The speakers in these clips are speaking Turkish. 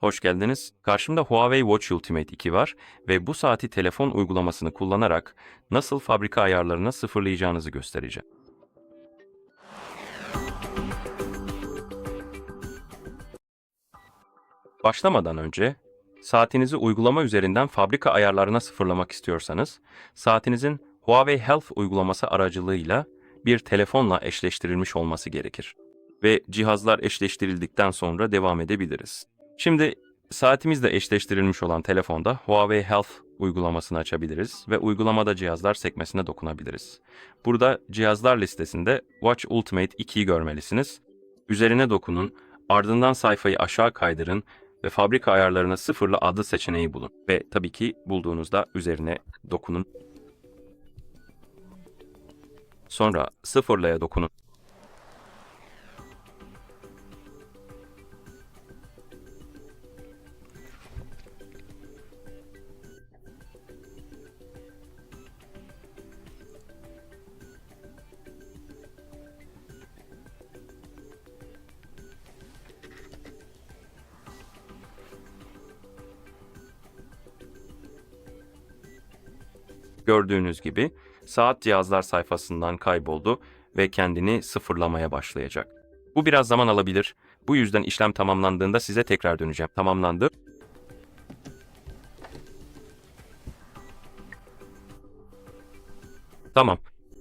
Hoş geldiniz. Karşımda Huawei Watch Ultimate 2 var ve bu saati telefon uygulamasını kullanarak nasıl fabrika ayarlarına sıfırlayacağınızı göstereceğim. Başlamadan önce saatinizi uygulama üzerinden fabrika ayarlarına sıfırlamak istiyorsanız saatinizin Huawei Health uygulaması aracılığıyla bir telefonla eşleştirilmiş olması gerekir ve cihazlar eşleştirildikten sonra devam edebiliriz. Şimdi saatimizle eşleştirilmiş olan telefonda Huawei Health uygulamasını açabiliriz ve uygulamada cihazlar sekmesine dokunabiliriz. Burada cihazlar listesinde Watch Ultimate 2'yi görmelisiniz. Üzerine dokunun, ardından sayfayı aşağı kaydırın ve fabrika ayarlarına sıfırla adlı seçeneği bulun. Ve tabii ki bulduğunuzda üzerine dokunun. Sonra sıfırlaya dokunun. Gördüğünüz gibi saat cihazlar sayfasından kayboldu ve kendini sıfırlamaya başlayacak. Bu biraz zaman alabilir. Bu yüzden işlem tamamlandığında size tekrar döneceğim. Tamamlandı. Tamam.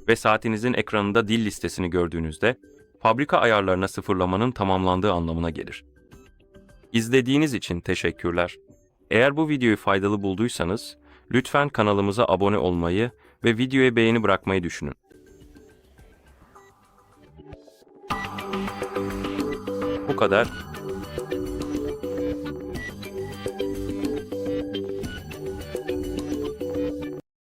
Ve saatinizin ekranında dil listesini gördüğünüzde fabrika ayarlarına sıfırlamanın tamamlandığı anlamına gelir. İzlediğiniz için teşekkürler. Eğer bu videoyu faydalı bulduysanız lütfen kanalımıza abone olmayı ve videoya beğeni bırakmayı düşünün. Bu kadar.